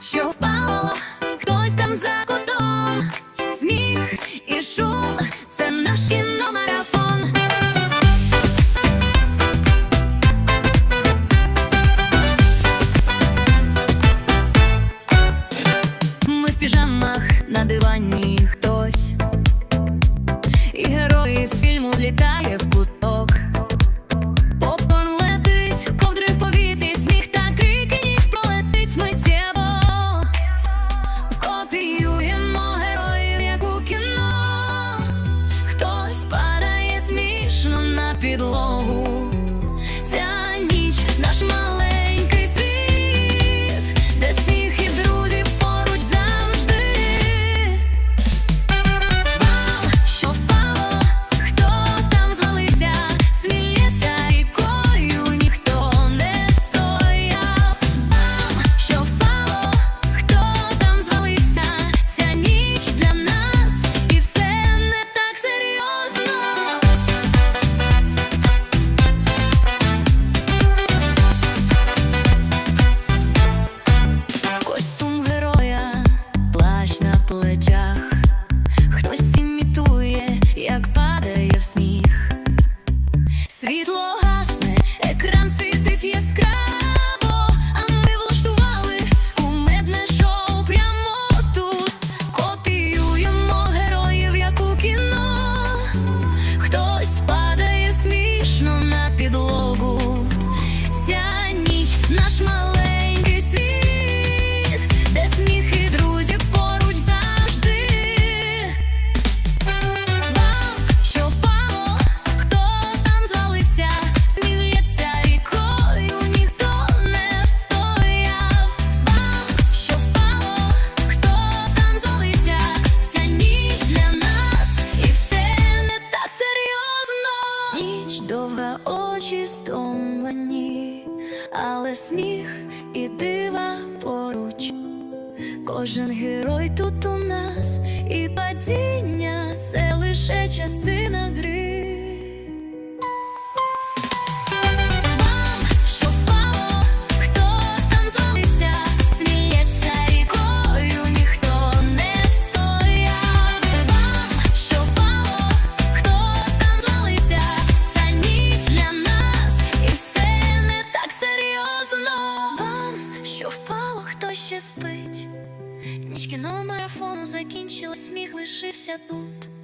що впало, хтось там за кутом, сміх і шум, це наш кіномарафон. Ми в піжамах на дивані хтось, і герой з фільму літає в кут. it long. хтось падає. Ніч довга очі стомлені, але сміх і дива поруч. Кожен герой тут у нас і падіння це лише частина. хто ще спить, Ніч кіномарафону закінчила, сміх лишився тут.